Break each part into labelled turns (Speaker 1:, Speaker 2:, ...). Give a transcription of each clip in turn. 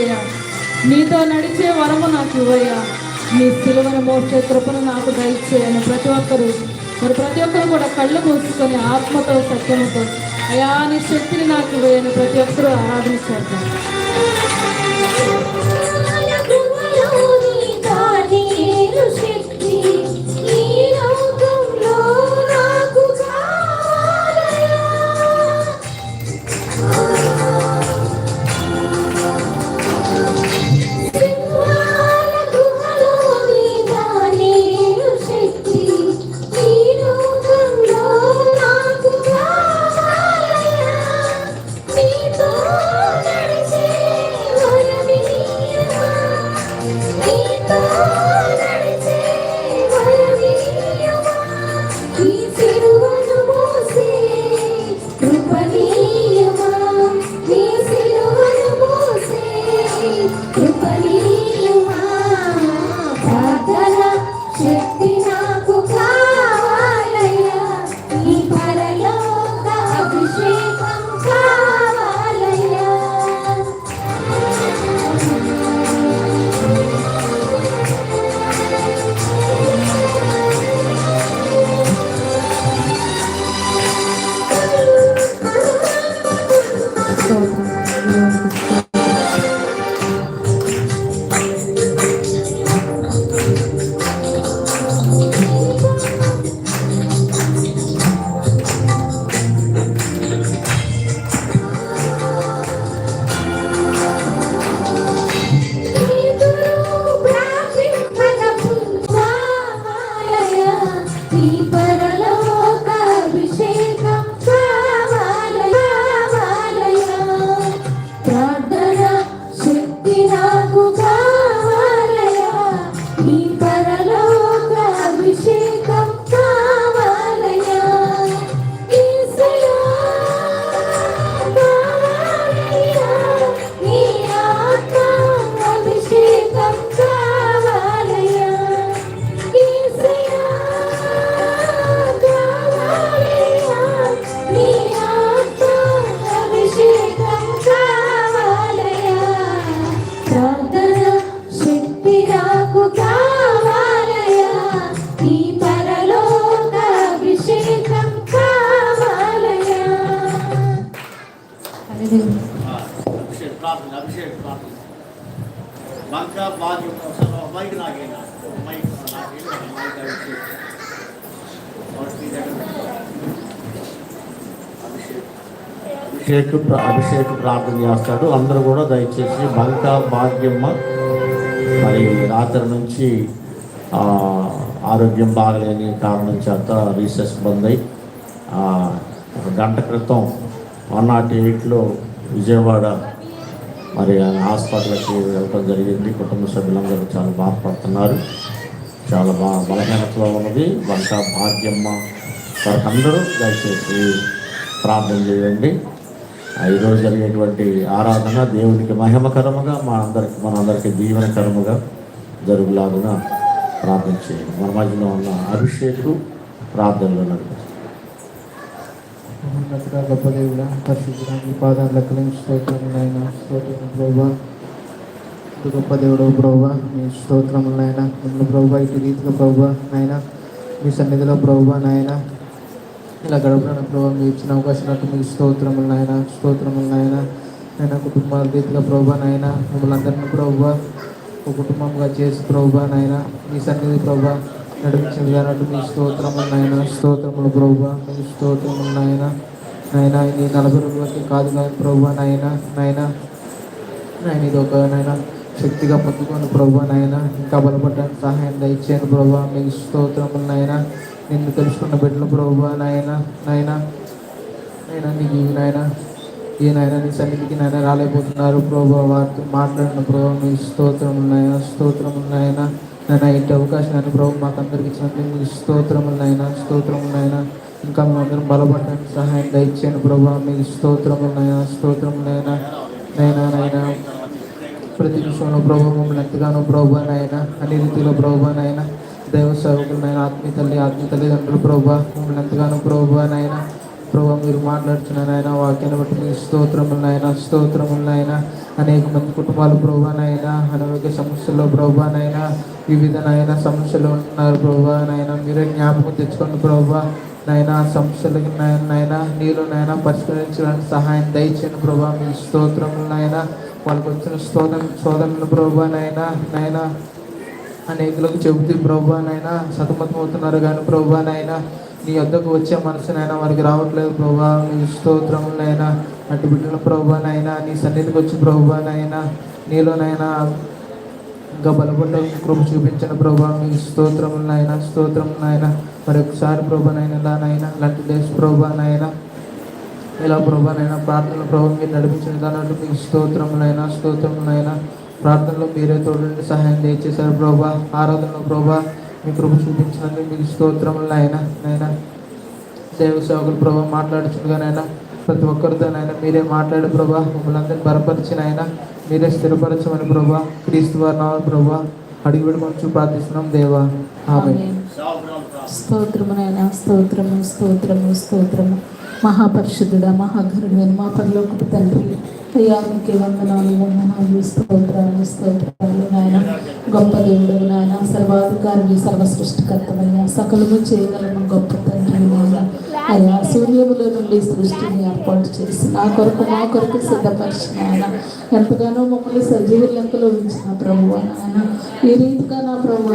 Speaker 1: ఇవ్వయ్యా. నీతో నడిచే వరము నాకు ఇవ్వయ్యా. నీ సిలువను మోసే కృపను నాకు దయచేయను ప్రతి ఒక్కరు మరి ప్రతి ఒక్కరు కూడా కళ్ళు మూసుకొని ఆత్మతో సత్యముతో అయా నీ శక్తిని నాకు ఇవ్వయను ప్రతి ఒక్కరూ ఆరాధించారు.
Speaker 2: అభిషేక్ అభిషేక ప్రార్థన
Speaker 3: చేస్తాడు. అందరూ కూడా దయచేసి బంక భాగ్యమ్మ మరి రాత్రి నుంచి ఆరోగ్యం బాగలేని కారణం చేత రీసెస్ బంద్ అయి ఒక గంట క్రితం వన్ నాట్ ఎయిట్లో విజయవాడ మరి ఆయన హాస్పిటల్కి వెళ్ళడం జరిగింది. కుటుంబ సభ్యులందరూ చాలా బాధపడుతున్నారు. చాలా బా బలహీనతలో ఉన్నది. వంట భాగ్యమ్మ వారికి అందరూ దయచేసి ప్రార్థన చేయండి. ఈరోజు జరిగేటువంటి ఆరాధన దేవునికి మహిమకరముగా మా అందరికి మన అందరికీ జరుగులాగున ప్రార్థన చేయండి. మన మధ్యలో ఉన్న అభిషేకుడు ప్రార్థనలో నడిపిస్తారు
Speaker 4: ఉన్నట్టుగా గొప్ప దేవుడా పరిశుద్ధుడా పాదాలకు నాయన స్తోత్రం ప్రభా గొప్ప దేవుడు ప్రభా మీ స్తోత్రములు నాయన. మిమ్మల్ని ప్రభా ఇటు రీతిగా ప్రభా నాయన. మీ సన్నిధిలో ప్రభా నాయన. ఇలా గడపడానికి ప్రభావ మీరు ఇచ్చిన అవకాశాలకు మీకు స్తోత్రములు నాయన స్తోత్రములు నాయన. నాయన కుటుంబాల రీతిగా ప్రభా నాయన మిమ్మల్ని అందరినీ ప్రభా ఒక కుటుంబంగా చేసి ప్రభా నాయన మీ సన్నిధి ప్రభా నడిపించిన విధానాలు మీ స్తోత్రములు నాయన స్తోత్రములు ప్రభా మీ స్తోత్రములు నాయన. నాయన ఇది నలభై రోజులకి కాదు కానీ ప్రభా నాయన నాయన. నాయన ఇది ఒక నాయన శక్తిగా పొందుకొని ప్రభా నాయన ఇంకా బలపడడానికి సహాయం దయచేయను ప్రభా. మీకు స్తోత్రములు నాయన. నిన్ను తెలుసుకున్న బిడ్డలు ప్రభు నాయన నాయన నాయన నీకు నాయన ఈ నాయన నీ సన్నిధికి నాయన రాలేకపోతున్నారు. ప్రభు వారితో మాట్లాడిన ప్రభు మీ స్తోత్రములు నాయన స్తోత్రములు నాయన. నాయన ఇంటి అవకాశాన్ని ప్రభు మాకందరికి ఇచ్చినందుకు మీ స్తోత్రములు నాయన స్తోత్రములు నాయన. ఇంకా మేమందరం బలపడడానికి సహాయం దయచేయండి ప్రభు మీకు స్తోత్రములు నాయన స్తోత్రములు నాయన. నైనా నైనా ప్రతి విషయంలో ప్రభు మమ్మల్ని ఎంతగానో ప్రభు నాయన అన్ని రీతిలో ప్రభు నాయన. దైవ సేవకులు ఆత్మీయ తల్లి ఆత్మీయ తల్లిదండ్రులు ప్రభా మిమ్మల్ని ఎంతగానో ప్రభు నాయన. మీరు మాట్లాడుతున్న ఆయన వాక్యాన్ని బట్టి మీ స్తోత్రములు నాయన నాయన. అనేక మంది కుటుంబాలు ప్రభానైనా అనారోగ్య సమస్యల్లో ప్రభానైనా వివిధ నాయన సమస్యలు ఉంటున్నారు ప్రభా నాయన. మీరే జ్ఞాపకం తెచ్చుకోండి ప్రభా నాయన. సమస్యలకి నాయన నీరు నాయన పరిష్కరించడానికి సహాయం దయచేయండి ప్రభా. మీ స్తోత్రములు వాళ్ళకి వచ్చిన స్తోత్రం సోదరులు ప్రభా నాయన నాయన. అనేకులకు చెబుతూ ప్రభానైనా నాయన సతమతం అవుతున్నారు కానీ ప్రభా నాయన నీ వద్దకు వచ్చే మనసునైనా వారికి రావట్లేదు ప్రభా. నీ స్తోత్రములైనా అటు బిడ్డల ప్రభానైనా నీ సన్నిధికి వచ్చి ప్రభానైనా నీలోనైనా ఇంకా బలపడ్డ కృప చూపించిన ప్రభా. మీ స్తోత్రములు నాయన స్తోత్రం నాయన మరొకసారి ప్రభా నాయన ఇలా దేశ ప్రభానైనా నాయన ఇలా ప్రభానైనా ప్రార్థన ప్రభావం మీరు నడిపించిన దాని మీకు స్తోత్రములైనా స్తోత్రములైనా ప్రార్థనలో మీరే తోడండి సహాయం దయచేశారు ప్రభా. ఆరాధనలో ప్రభా మీ కృప చూపించినందుకు మీకు స్తోత్రములైనా నైనా దేవ సేవకులు ప్రభా మాట్లాడుచుండగానైనా ప్రతి ఒక్కరితోనైనా మీరే మాట్లాడే ప్రభా మమ్మల్ని అందరినీ బలపరిచిన ఆయన మీరే స్థిరపరచమని ప్రభా క్రీస్తు వారి ప్రభా అడిగి పెట్టుకొని ప్రార్థిస్తున్నాం దేవా. ఆమె
Speaker 5: ఆమేన్. స్తోత్రమునైనా స్తోత్రము స్తోత్రము స్తోత్రము. మహాపరిశుద్ధుడా మహాగరుడు మా పరలోకపు తండ్రి. అయ్యా మీకే వందనాలు వందనాలు స్తోత్రాలు స్తోత్రాలు నాయన. గొప్ప దేవుడు నాయన సర్వాధికారి సర్వ సృష్టికర్తమయ్యా సకలము చేయగలను గొప్ప తండ్రి నాయన. అయ్యా సూర్యములో నుండి సృష్టిని ఏర్పాటు చేసి నా కొరకు మా కొరకు సిద్ధపరిచిన ఆయన. ఎంతగానో మమ్మల్ని సజీవ లెక్కలో ఉంచిన ప్రభు నాయన ఈ రీతిగా నా ప్రభు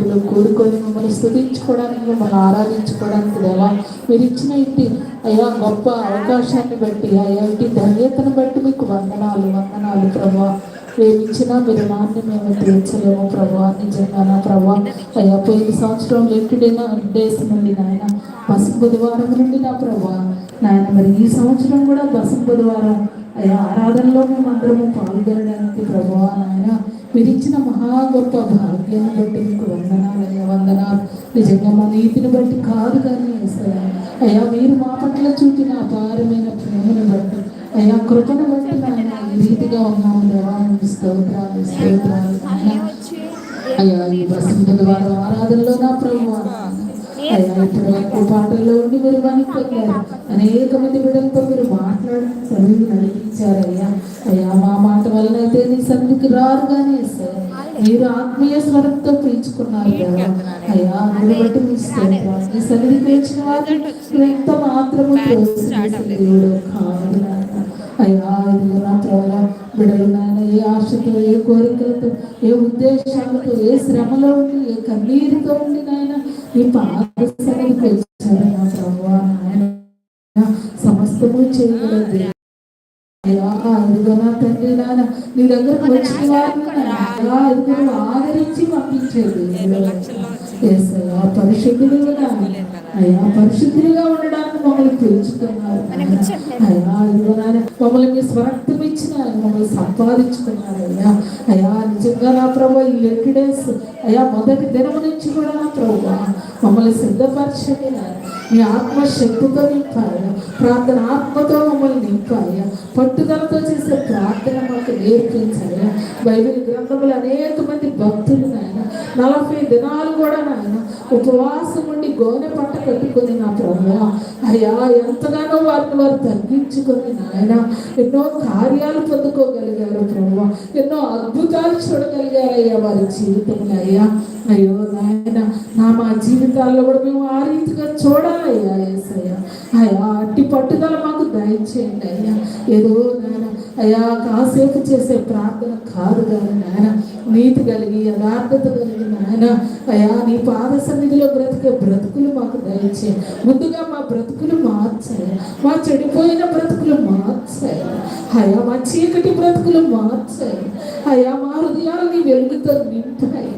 Speaker 5: నీ కూడుకొని మమ్మల్ని స్థుతించుకోవడానికి మమ్మల్ని ఆరాధించుకోవడానికి దేవా మీరు ఇచ్చిన ఇంటి అయ్యా గొప్ప అవకాశాన్ని బట్టి అయ్యా ఇంటి ధన్యతను బట్టి మీకు వందనాలు వందనాలు ప్రభా. ప్రేమించినా మీరు నాన్ని మేము తీర్చలేము ప్రభా నిజంగా నా ప్రభా అయ్యా పోయిన సంవత్సరం లెక్కిడిన డేస్ నుండి నాయన. బస్సు బుధవారం నుండి నా ప్రభా. నాయన మరి ఈ సంవత్సరం కూడా బస్సు బుధవారం. అయ్యా ఆరాధనలో మేము అందరము పాల్గొనడానికి ప్రభా నాయన. మీరు ఇచ్చిన మహా గొప్ప భాగ్యాన్ని బట్టి మీకు వందనాలు అయ్యా వందనాలు. నిజంగా మా నీతిని బట్టి కాదు కానీ యేసయ్యా. అయ్యా మీరు మా పట్ల చూపిన అపారమైన ప్రేమను బట్టి అయ్యా కృపను బట్టి నాయన నీతిగా ఉన్నాము దేవా స్తోత్రాలు స్తోత్రాలు. అయ్యా ఈ వసంత వారం ఆరాధనలో నా ప్రభు అయ్యా ఇప్పుడు వరకు పాటల్లో ఉండి మీరు వణిపోయారు అనేక మంది బిడ్డలతో మీరు మాట్లాడి చదువు నడిపించారు అయ్యా. అయ్యా మా మాట వలన అయితే నీ సన్నిధికి రారు కానీ సార్ మీరు ఆత్మీయ స్వరంతో పీల్చుకున్నారు దేవా అయ్యా అందుని బట్టి మీ స్తోత్రాలు. ఈ సన్నిధి పేర్చిన వారిని ఎంత మాత్రము దేవుడు కాదు అయ్యా ఇదిగో నా ప్రభా బిడ్డలు నాయన ఏ ఆశతో ఏ కోరికలతో ఏ ఉద్దేశాలతో ఏ శ్రమలో ఉండి ఏ కన్నీరుతో ఉండి నాయన ఈ పాద సన్నిధికి వచ్చారు నా నాయన. సమస్తము చేయగలదు అయ్యా ఇదిగో నా తండ్రి నాన్న నీ దగ్గరకు వచ్చిన వారిని అయ్యా ఇదిగో ఆదరించి పంపించేది యేసయ్యా పరిశుద్ధులుగా అయ్యా పరిశుద్ధులుగా ఉండడానికి మమ్మల్ని పిలుచుకున్నారు నాయన. అయ్యా నాయన మమ్మల్ని మీ స్వరక్తం ఇచ్చిన మమ్మల్ని సంపాదించుకున్నారు అయ్యా అయ్యా నిజంగా నా ప్రభు ఈ లెక్కిడేస్ అయ్యా మొదటి దినం నుంచి కూడా నా ప్రభు మమ్మల్ని సిద్ధపరచండి. మీ ఆత్మశక్తితో నింపాలి ప్రార్థన ఆత్మతో ఇంకా అయ్యా పట్టుదలతో చేసే ప్రార్థన మాకు నేర్పించాయా? బైబిల్ గ్రంథములు అనేక మంది భక్తులు నాయన నలభై దినాలు కూడా నాయన ఉపవాసం ఉండి గోనె పట్ట కట్టుకుని నా ప్రభావ అయ్యా ఎంతగానో వారిని వారు తగ్గించుకొని నాయన ఎన్నో కార్యాలు పొందుకోగలిగారు ప్రభు ఎన్నో అద్భుతాలు చూడగలిగారయ్యా వారి జీవితంలో అయ్యా. అయ్యో నాయన నా మా జీవితాల్లో కూడా మేము ఆ రీతిగా చూడాలయ్యా ఏసయ్యా. అయ్యా అట్టి పట్టుదల మాకు దయచేయండి అయ్యా. ఏదో నాయన అయ్యా కాసేపు చేసే ప్రార్థన కాదు కానీ నాయన నీతి కలిగి యథార్థత కలిగి నాయన అయ్యా నీ పాద సన్నిధిలో బ్రతికే బ్రతుకులు మాకు దయచే ముందుగా మా బ్రతుకులు మార్చాయి మా చెడిపోయిన బ్రతుకులు మార్చాయి అయ్యా మా చీకటి బ్రతుకులు మార్చాయి అయ్యా మా హృదయాలని వెలుగుతో నింపాయి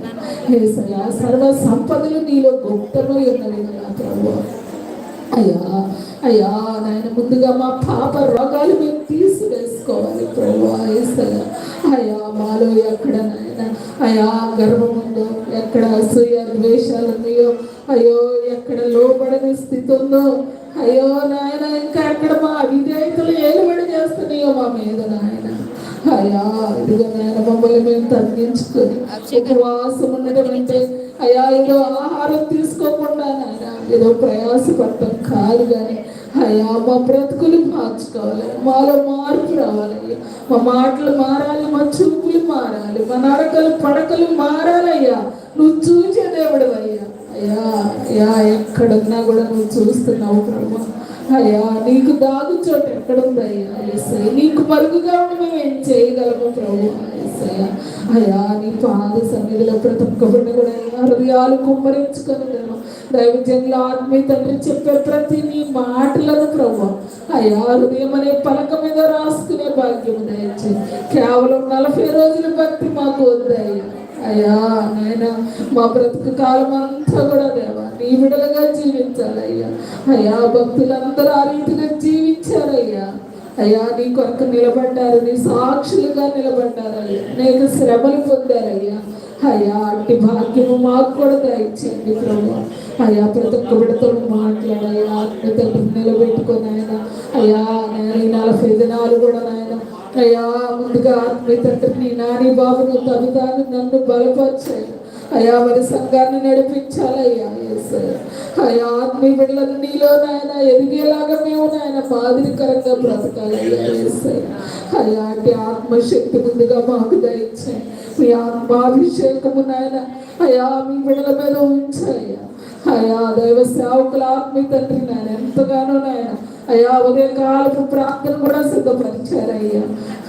Speaker 5: ఏసయ్యా సర్వ సంపదలు నీలో గుప్తమై ఉన్నవి నా ప్రభు. అయ్యా అయ్యా నాయన ముందుగా మా పాప రోగాలు మేము తీసివేసుకోవాలి ప్రభు ఏసయ్యా. అయ్యా మాలో ఎక్కడ నాయన అయ్యా గర్వం ఉందో ఎక్కడ అసూయ ద్వేషాలు ఉన్నాయో అయ్యో ఎక్కడ లోబడని స్థితి ఉందో అయ్యో నాయన ఇంకా ఎక్కడ మా విధేయతలు ఏలుబడి చేస్తున్నాయో మా మీద నాయన. అయ్యా ఇదిగో నాయన మమ్మల్ని మేము తగ్గించుకొని ఉపవాసం ఉండడం అంటే అయ్యా ఏదో ఆహారం తీసుకోకుండా నాయన ఏదో ప్రయాసపడటం కాదు కానీ అయ్యా మా బ్రతుకులు మార్చుకోవాలి మాలో మార్పు రావాలి మా మాటలు మారాలి మా చూపులు మారాలి మా నడకలు పడకలు మారాలయ్యా నువ్వు చూసే దేవుడు అయ్యా. అయ్యా అయ్యా ఎక్కడున్నా కూడా నువ్వు చూస్తున్నావు ప్రభు. అయ్యా నీకు దాగు చోటు ఎక్కడుందయ్యా ఎస్ఐ నీకు మరుగుగా ఉండి మేము ఏం చేయగలము ప్రభు ఎస్ఐ అయ్యా నీ పాద సన్నిధిలో ప్రతి ఒక్క బిడ్డ కూడా హృదయాలు కుమ్మరించుకొని నేను దైవజనుల ఆత్మీయ తండ్రి చెప్పే ప్రతి నీ మాటలను ప్రభు. అయ్యా హృదయం అనే పలక మీద రాసుకునే భాగ్యం దయచేసి కేవలం నలభై రోజుల భక్తి మాకు వద్దయ్యా. అయ్యా నాయన మా బ్రతుకు కాలం అంతా కూడా దేవా నీ బిడలుగా జీవించాలయ్యా. అయ్యా భక్తులందరూ ఆ రీతిగా జీవించారయ్యా. అయ్యా నీ కొరకు నిలబడ్డారు నీ సాక్షులుగా నిలబడ్డారయ్యా అనేక శ్రమలు పొందారయ్యా. అయ్యా అట్టి భాగ్యము మాకు కూడా దయచేయండి ప్రభు. అయ్యా ప్రతి ఒక్క బిడతో మాట్లాడయ్యా ఆత్మీయతను నిలబెట్టుకొని ఆయన అయ్యా నేను నలభై దినాలు కూడా నాయన అయ్యా ముందుగా ఆత్మీయ తండ్రిని నాని బాబును తమిదాన్ని నన్ను బలపరిచాయి అయ్యా మరి సంఘాన్ని నడిపించాలయ్యా అయ్యా ఆత్మీయ బిడ్డలను నీలో నాయన ఎదిగేలాగా మేము నాయన మాదిరికరంగా బ్రతకాలయ్యా అయ్యా అంటే ఆత్మశక్తి ముందుగా మాకు దయచాయి. మీ ఆత్మాభిషేకము నాయన అయ్యా మీ బిడ్డల మీద ఉంచాయ్యా. అయ్యా దైవ సేవకుల ఆత్మీ తండ్రి నాయన ఎంతగానో నాయన అయ్యా ఉదయకాలపు ప్రార్థన కూడా సిద్ధపరిచారయ్యా.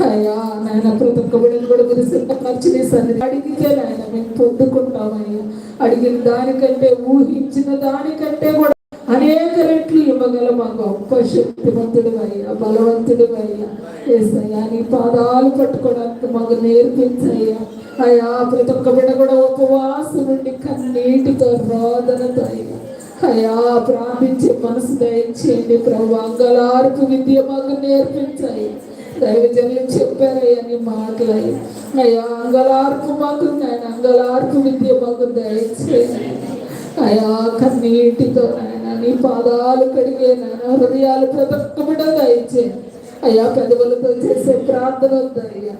Speaker 5: అయ్యా నాయన ప్రతి ఒక్క బిడ్డను కూడా మీరు సిద్ధపరిచి నీ సన్నిధి అడిగితే నాయన మేము పొందుకుంటామయ్యా. అడిగిన దానికంటే ఊహించిన దానికంటే కూడా అనేక రెట్లు ఇవ్వగల మా గొప్ప శక్తివంతుడు అయ్యా బలవంతుడు అయ్యా ఏసయ్యా నీ పాదాలు పట్టుకోవడానికి మాకు నేర్పించయ్యా. అయ్యా ప్రతి ఒక్క బిడ్డ కూడా ఉపవాసం నుండి కన్నీటితో రోదనతో అయ్యా అయ్యా ప్రార్థించి మనసు దయచేయండి ప్రభు. అంగలార్పు విద్య మాకు నేర్పించాయి దైవజనులు చెప్పారయ్యా నీ మాటలయ్యా. అయ్యా అంగలార్పు మాకు నాయన అంగలార్పు విద్య మాకు దయచేయండి. అయ్యా కన్నీటితో నీ పాదాలు కడిగే నాయన హృదయాలు ప్రతి దయచేయండి అయ్యా పెదవులతో చేసే ప్రార్థన వద్దయ్యా.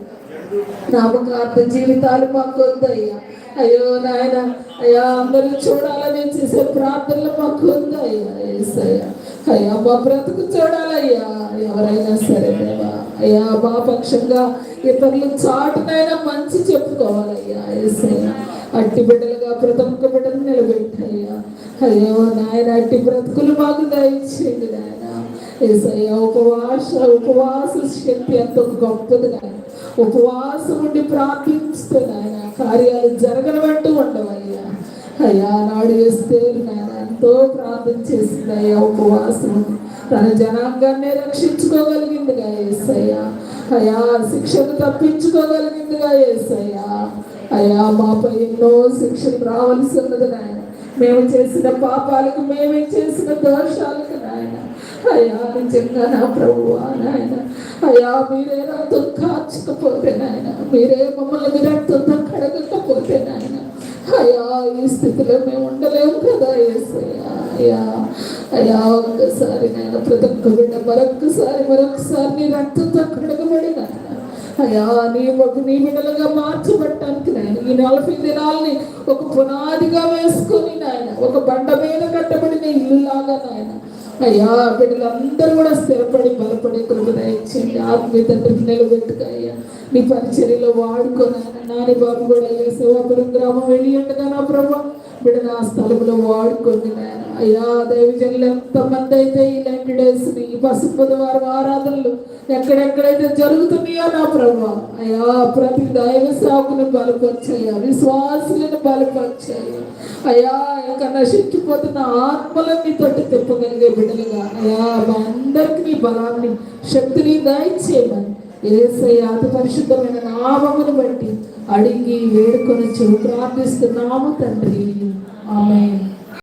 Speaker 5: నామకార్థ జీవితాలు మాకు వద్దయ్యా అయ్యో నాయన అయ్యా అందరూ చూడాలని చేసే ప్రార్థనలు మాకు వద్దయ్యా ఏసయ్యా. అయ్యా మా బ్రతుకు చూడాలయ్యా ఎవరైనా సరే దేవా. అయ్యా మా పక్షంగా ఇతరులు చాటునైనా మంచి చెప్పుకోవాలయ్యా ఏసయ్యా. అట్టి బిడ్డలుగా ప్రతి ఒక్క బిడ్డలు నిలబెట్టయ్యా. అయ్యో నాయన అట్టి బ్రతుకులు మాకు దయచేయండి నాయన. ఏసయ్యా ఉపవాస ఉపవాస శక్తి ఎంత గొప్పది నాయన. ఉపవాసం ఉండి ప్రార్థిస్తూ నాయన కార్యాలు జరగనవంటూ ఉండవయ్యా. అయ్యా నాడు వేస్తే నాయన ఎంతో ప్రార్థన చేసింది అయ్యా ఉపవాసం తన జనాంగాన్ని రక్షించుకోగలిగిందిగా ఏసయ్యా. అయ్యా శిక్షను తప్పించుకోగలిగిందిగా ఏసయ్యా. అయ్యా మాపై ఎన్నో శిక్షలు రావాల్సి ఉన్నది నాయన. మేము చేసిన పాపాలకు మేమే చేసిన దోషాలకు నాయన. అయ్యా నిజంగా నా ప్రభువా నాయన. అయ్యా మీరే నాతో కాచకపోతే నాయన. మీరే మమ్మల్ని మీ రక్తంతో కడగకపోతే నాయన. అయ్యా ఈ స్థితిలో మేము ఉండలేము కదా ఏసయ్యా. అయ్యా అయ్యా ఒక్కసారి నాయన ప్రతి ఒక్క బిడ్డ మరొక్కసారి మరొకసారి నీ రక్తంతో కడగబడి నాయన. అయ్యా నీ ఒక నీ బిడ్డలుగా మార్చబట్టడానికి నాయన ఈ నలభై దినాల్ని ఒక పునాదిగా వేసుకొని నాయన ఒక బండ మీద కట్టబడిన ఇల్లు లాగా నాయన. అయ్యా బిడ్డలందరూ కూడా స్థిరపడి బలపడి కృప దయచేయండి. ఆత్మీయ తండ్రికి నిలబెట్టుక అయ్యా నీ పరిచర్యలో వాడుకొని నాని బాబు కూడా అయ్యా శివాపురం గ్రామం వెళ్ళి ఉండగా నా ప్రభా బిడ్డ నా స్థలంలో వాడుకోండి నాయన అయ్యా దైవజనులు ఎంతమంది అయితే ఇలాంటి డేస్ ఈ పసుపు బుధవారం ఆరాధనలు ఎక్కడెక్కడైతే జరుగుతున్నాయో నా ప్రభా. అయ్యా ప్రతి దైవ సాకును బలపరిచాయా విశ్వాసులను బలపరిచాయా అయ్యా ఇంకా నశించిపోతున్న ఆత్మలన్నీ తోటి తిప్పగలిగే బిడ్డలుగా. అయ్యా మా అందరికి నీ బలాన్ని శక్తిని దయచేయమని ఏసయ్య అతి పరిశుద్ధమైన నామమును బట్టి అడిగి వేడుకొని ప్రార్థిస్తున్నాము తండ్రి. ఆమె